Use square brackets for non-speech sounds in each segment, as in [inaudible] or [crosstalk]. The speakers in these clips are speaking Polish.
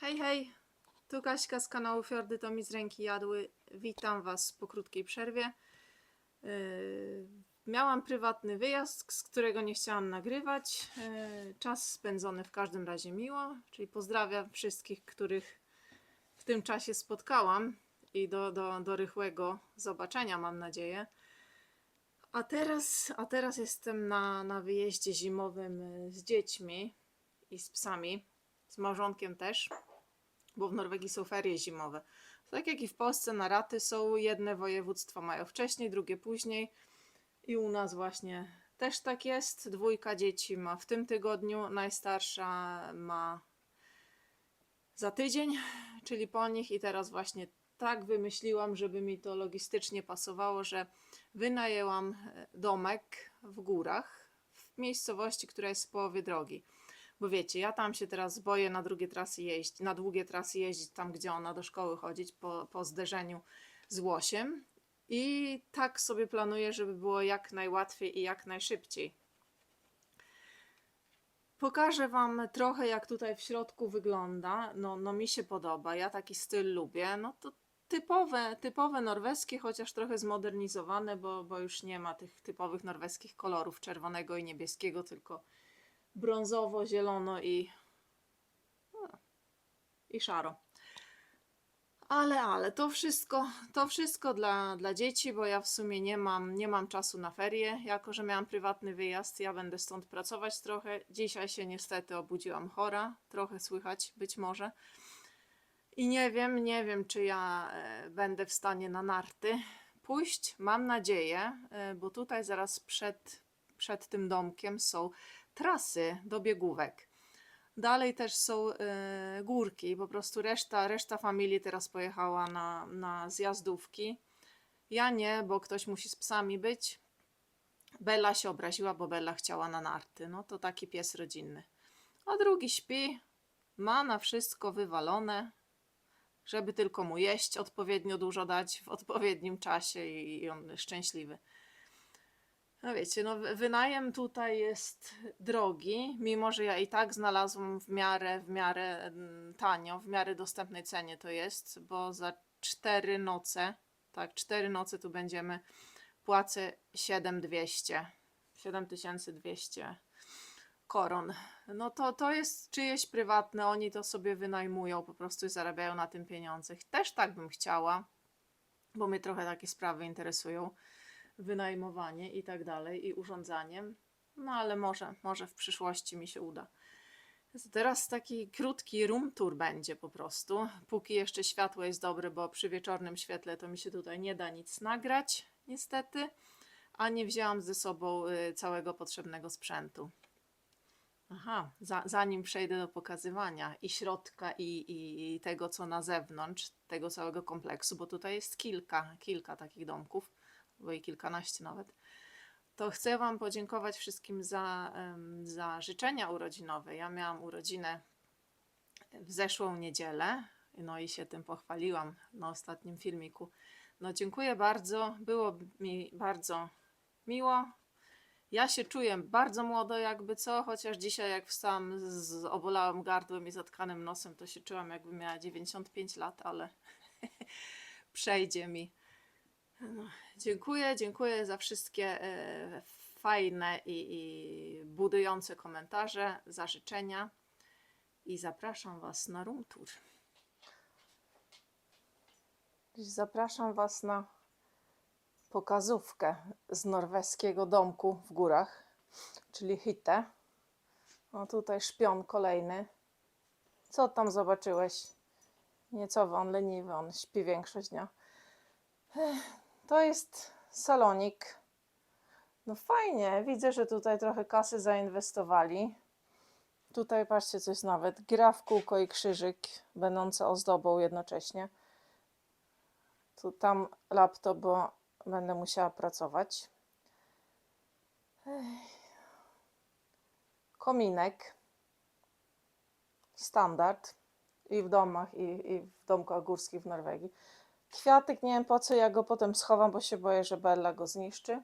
Hej, hej! Tu Kaśka z kanału Fiordy to mi z ręki jadły. Witam Was po krótkiej przerwie. Yy, miałam prywatny wyjazd, z którego nie chciałam nagrywać. Yy, czas spędzony w każdym razie miło, czyli pozdrawiam wszystkich, których w tym czasie spotkałam i do, do, do rychłego zobaczenia mam nadzieję. A teraz, a teraz jestem na, na wyjeździe zimowym y, z dziećmi i z psami, z małżonkiem też bo w Norwegii są ferie zimowe. Tak jak i w Polsce na raty są jedne województwa mają wcześniej, drugie później. I u nas właśnie też tak jest. Dwójka dzieci ma w tym tygodniu, najstarsza ma za tydzień, czyli po nich i teraz właśnie tak wymyśliłam, żeby mi to logistycznie pasowało, że wynajęłam e, domek w górach, w miejscowości, która jest w połowie drogi. Bo wiecie, ja tam się teraz boję na drugie trasy jeździć, na długie trasy jeździć, tam gdzie ona do szkoły chodzić, po, po zderzeniu z łosiem. I tak sobie planuję, żeby było jak najłatwiej i jak najszybciej. Pokażę Wam trochę, jak tutaj w środku wygląda. No, no mi się podoba, ja taki styl lubię. No to typowe, typowe norweskie, chociaż trochę zmodernizowane, bo, bo już nie ma tych typowych norweskich kolorów czerwonego i niebieskiego, tylko brązowo, zielono i, i szaro. Ale, ale to wszystko, to wszystko dla, dla dzieci, bo ja w sumie nie mam, nie mam czasu na ferie, jako że miałam prywatny wyjazd, ja będę stąd pracować trochę. Dzisiaj się niestety obudziłam chora, trochę słychać być może. I nie wiem, nie wiem, czy ja e, będę w stanie na narty pójść. Mam nadzieję, e, bo tutaj zaraz przed, przed tym domkiem są trasy do biegówek. Dalej też są e, górki, po prostu reszta, reszta familii teraz pojechała na, na zjazdówki. Ja nie, bo ktoś musi z psami być. Bella się obraziła, bo Bella chciała na narty. No to taki pies rodzinny. A drugi śpi, ma na wszystko wywalone, żeby tylko mu jeść odpowiednio dużo dać w odpowiednim czasie i on szczęśliwy. No wiecie, no wy- wynajem tutaj jest drogi, mimo że ja i tak znalazłam w miarę, w miarę tanio, w miarę dostępnej cenie to jest, bo za cztery noce, tak, cztery noce tu będziemy, płacę 7200, 7200 koron. No to, to jest czyjeś prywatne, oni to sobie wynajmują po prostu i zarabiają na tym pieniądze. Też tak bym chciała, bo mnie trochę takie sprawy interesują wynajmowanie i tak dalej, i urządzaniem. No ale może, może w przyszłości mi się uda. Teraz taki krótki room tour będzie po prostu. Póki jeszcze światło jest dobre, bo przy wieczornym świetle to mi się tutaj nie da nic nagrać, niestety. A nie wzięłam ze sobą y, całego potrzebnego sprzętu. Aha, za, zanim przejdę do pokazywania i środka, i, i, i tego, co na zewnątrz, tego całego kompleksu, bo tutaj jest kilka, kilka takich domków bo i kilkanaście nawet, to chcę Wam podziękować wszystkim za, za życzenia urodzinowe. Ja miałam urodzinę w zeszłą niedzielę, no i się tym pochwaliłam na ostatnim filmiku. No dziękuję bardzo, było mi bardzo miło. Ja się czuję bardzo młodo, jakby co, chociaż dzisiaj jak wstałam z obolałym gardłem i zatkanym nosem, to się czułam jakby miała 95 lat, ale [laughs] przejdzie mi. No, dziękuję, dziękuję za wszystkie e, fajne i, i budujące komentarze, za życzenia i zapraszam Was na room tour. Zapraszam Was na pokazówkę z norweskiego domku w górach, czyli hytte. O, tutaj szpion kolejny. Co tam zobaczyłeś? Nieco on leniwy, on śpi większość dnia. To jest salonik. No fajnie, widzę, że tutaj trochę kasy zainwestowali. Tutaj patrzcie, coś nawet. Gra w kółko i krzyżyk, będące ozdobą jednocześnie. Tu tam laptop, bo będę musiała pracować. Kominek. Standard. I w domach, i, i w domkach górskich w Norwegii. Kwiatek, nie wiem po co ja go potem schowam, bo się boję, że Bella go zniszczy.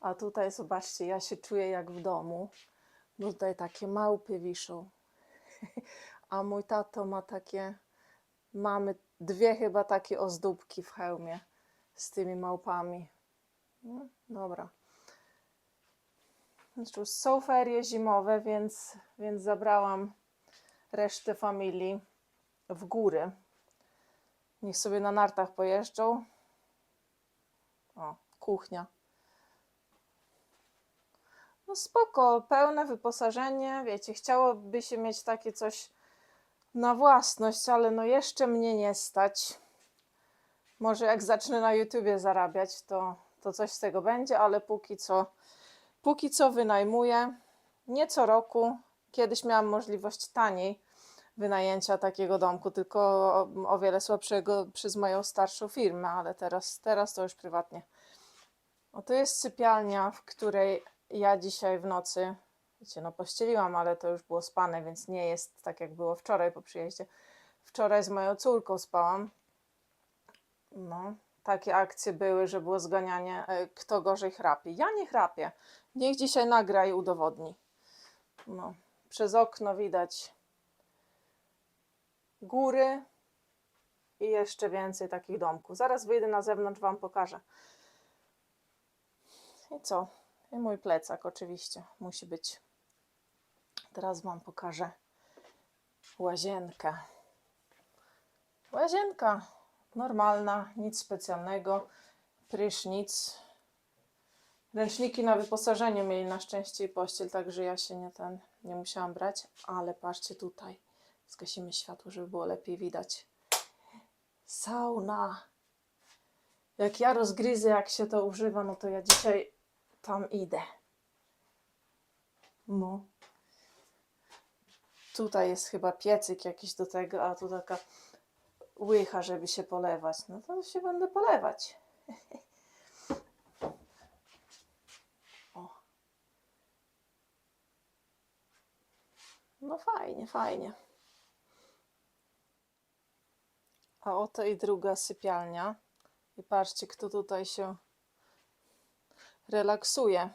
A tutaj zobaczcie, ja się czuję jak w domu. Bo tutaj takie małpy wiszą. [laughs] a mój tato ma takie, mamy dwie chyba takie ozdóbki w hełmie z tymi małpami. No, dobra. Cóż, są ferie zimowe, więc, więc zabrałam resztę familii w góry. Niech sobie na nartach pojeżdżą. O, kuchnia. No spoko, pełne wyposażenie, wiecie, chciałoby się mieć takie coś na własność, ale no jeszcze mnie nie stać. Może jak zacznę na YouTubie zarabiać, to, to coś z tego będzie, ale póki co, póki co wynajmuję. Nie co roku. Kiedyś miałam możliwość taniej wynajęcia takiego domku, tylko o, o wiele słabszego przez moją starszą firmę, ale teraz, teraz to już prywatnie. O, to jest sypialnia, w której ja dzisiaj w nocy, wiecie, no pościeliłam, ale to już było spane, więc nie jest tak jak było wczoraj po przyjeździe. Wczoraj z moją córką spałam. No, takie akcje były, że było zganianie, e, kto gorzej chrapie. Ja nie chrapię. Niech dzisiaj nagra i udowodni. No, przez okno widać góry i jeszcze więcej takich domków. Zaraz wyjdę na zewnątrz, Wam pokażę. I co? I mój plecak oczywiście musi być. Teraz Wam pokażę łazienkę. Łazienka normalna, nic specjalnego. Prysznic. Ręczniki na wyposażeniu mieli na szczęście i pościel, także ja się nie ten nie musiałam brać, ale patrzcie tutaj. Zgasimy światło, żeby było lepiej widać. Sauna. Jak ja rozgryzę, jak się to używa, no to ja dzisiaj tam idę. No. Tutaj jest chyba piecyk jakiś do tego, a tu taka łycha, żeby się polewać. No to się będę polewać. [laughs] o. No fajnie, fajnie. A oto i druga sypialnia. I patrzcie, kto tutaj się relaksuje.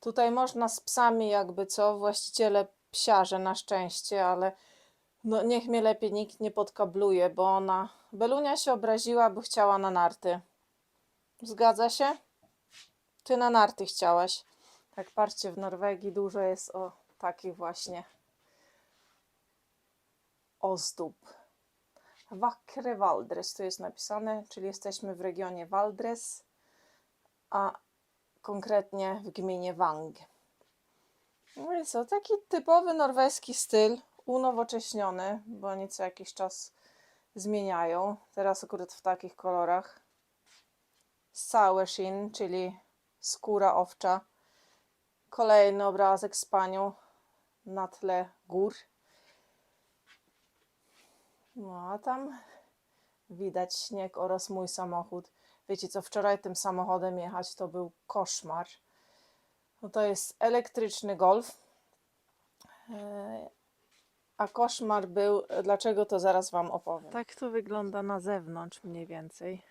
Tutaj można z psami, jakby co, właściciele psiarze na szczęście, ale no niech mnie lepiej nikt nie podkabluje, bo ona. Belunia się obraziła, bo chciała na narty. Zgadza się? Ty na narty chciałaś. Tak, patrzcie, w Norwegii dużo jest o takich właśnie ozdób. Wackre Valdres tu jest napisane, czyli jesteśmy w regionie Valdres, a konkretnie w gminie Wang. No i co, taki typowy norweski styl, unowocześniony, bo oni co jakiś czas zmieniają. Teraz akurat w takich kolorach. Sauershin, czyli skóra owcza. Kolejny obrazek z panią na tle gór. No a tam widać śnieg oraz mój samochód. Wiecie co, wczoraj tym samochodem jechać to był koszmar. No to jest elektryczny golf. E, A koszmar był, dlaczego to zaraz Wam opowiem. Tak to wygląda na zewnątrz mniej więcej.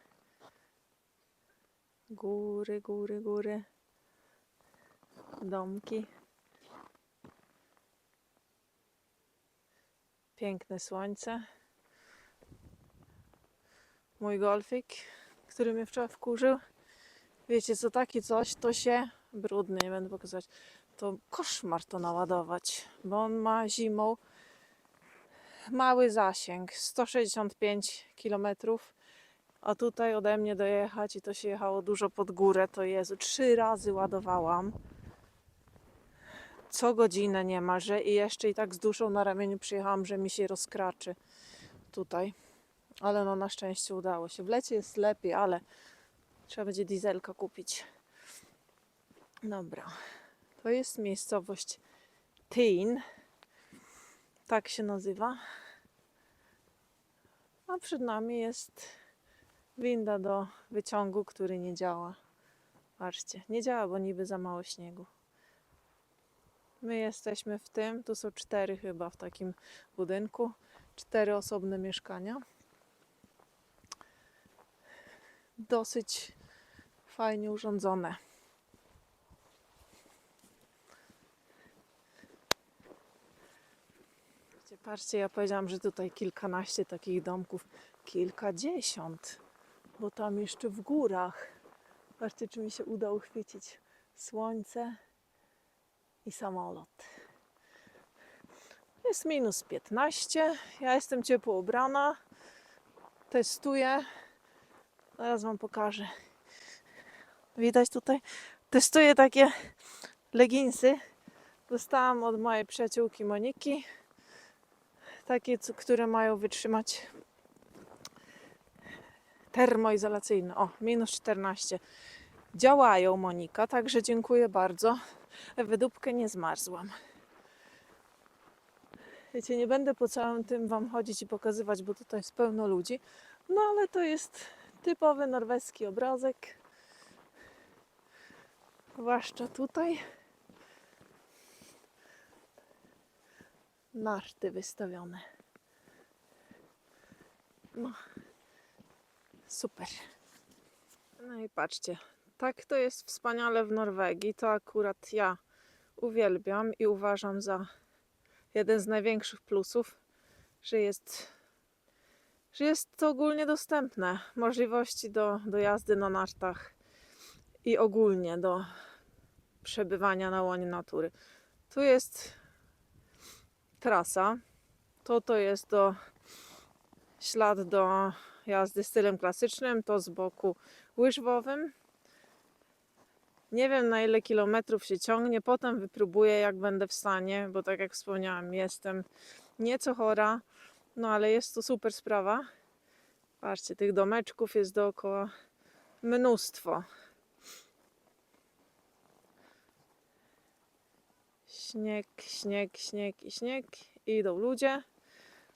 Góry, góry, góry. Domki. Piękne słońce. Mój golfik, który mnie wczoraj wkurzył. Wiecie co, taki coś, to się brudny, nie będę pokazywać. To koszmar to naładować, bo on ma zimą mały zasięg 165 km. A tutaj ode mnie dojechać i to się jechało dużo pod górę, to Jezu, trzy razy ładowałam. Co godzinę niemalże i jeszcze i tak z duszą na ramieniu przyjechałam, że mi się rozkraczy tutaj. Ale no na szczęście udało się. W lecie jest lepiej, ale trzeba będzie dieselka kupić. Dobra. To jest miejscowość Tyn. Tak się nazywa. A przed nami jest winda do wyciągu, który nie działa. Patrzcie, nie działa, bo niby za mało śniegu. My jesteśmy w tym, tu są cztery chyba w takim budynku, cztery osobne mieszkania. Dosyć fajnie urządzone. Patrzcie, ja powiedziałam, że tutaj kilkanaście takich domków, kilkadziesiąt, bo tam jeszcze w górach. Patrzcie, czy mi się uda uchwycić słońce i samolot. Jest minus 15. Ja jestem ciepło ubrana. Testuję. Zaraz Wam pokażę. Widać tutaj? Testuję takie leginsy. Dostałam od mojej przyjaciółki Moniki. Takie, które mają wytrzymać termoizolacyjne. O, minus 14. Działają, Monika, także dziękuję bardzo. Wydupkę nie zmarzłam. Wiecie, nie będę po całym tym Wam chodzić i pokazywać, bo tutaj jest pełno ludzi. No ale to jest typowy norweski obrazek. Zwłaszcza tutaj. Narty wystawione. No, super. No i patrzcie, tak to jest wspaniale w Norwegii. To akurat ja uwielbiam i uważam za jeden z największych plusów, że jest, że jest to ogólnie dostępne. Możliwości do, do jazdy na nartach i ogólnie do przebywania na łonie natury. Tu jest trasa. To to jest do ślad do jazdy stylem klasycznym, to z boku łyżwowym. Nie wiem na ile kilometrów się ciągnie, potem wypróbuję jak będę w stanie, bo tak jak wspomniałam, jestem nieco chora, no ale jest to super sprawa. Patrzcie, tych domeczków jest dookoła mnóstwo. Śnieg, śnieg, śnieg i śnieg. I idą ludzie.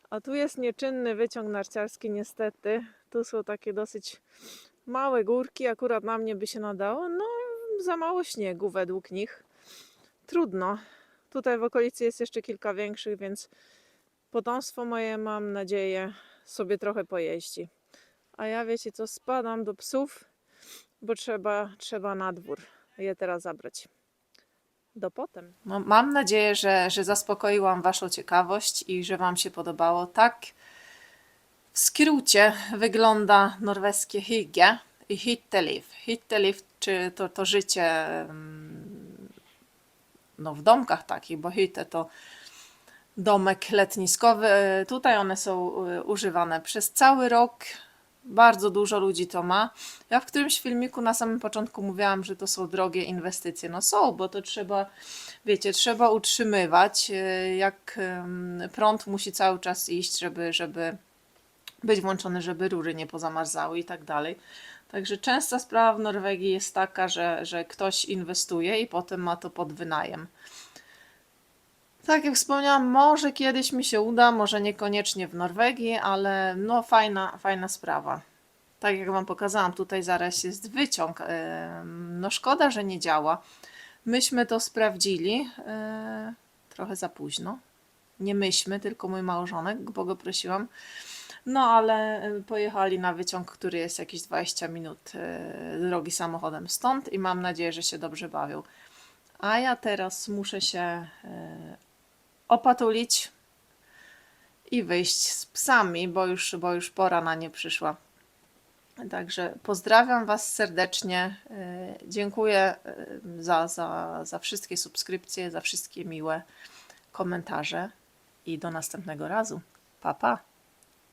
A tu jest nieczynny wyciąg narciarski, niestety. Tu są takie dosyć małe górki, akurat na mnie by się nadało. No, za mało śniegu według nich. Trudno. Tutaj w okolicy jest jeszcze kilka większych, więc potomstwo moje, mam nadzieję, sobie trochę pojeździ. A ja wiecie co, spadam do psów, bo trzeba, trzeba na dwór je teraz zabrać. Do potem. No, mam nadzieję, że, że zaspokoiłam Waszą ciekawość i że Wam się podobało. Tak w skrócie wygląda norweskie hygge i hytteliv. Hytteliv, czy to, to życie mm, no, w domkach takich, bo hytte to domek letniskowy. Tutaj one są e, używane przez cały rok. Bardzo dużo ludzi to ma. Ja w którymś filmiku na samym początku mówiłam, że to są drogie inwestycje. No są, bo to trzeba, wiecie, trzeba utrzymywać. e, Jak prąd musi cały czas iść, żeby, żeby być włączony, żeby rury nie pozamarzały i tak dalej. Także częsta sprawa w Norwegii jest taka, że, że ktoś inwestuje i potem ma to pod wynajem. Tak jak wspomniałam, może kiedyś mi się uda, może niekoniecznie w Norwegii, ale no fajna, fajna sprawa. Tak jak Wam pokazałam, tutaj zaraz jest wyciąg. Em, No szkoda, że nie działa. Myśmy to sprawdzili e, trochę za późno. Nie myśmy, tylko mój małżonek, bo go prosiłam. No ale e, pojechali na wyciąg, który jest jakieś 20 minut e, drogi samochodem stąd i mam nadzieję, że się dobrze bawią. A ja teraz muszę się e, opatulić i wyjść z psami, bo już, bo już pora na nie przyszła. Także pozdrawiam Was serdecznie. e, Dziękuję e, za, za, za wszystkie subskrypcje, za wszystkie miłe komentarze i do następnego razu. Pa, pa!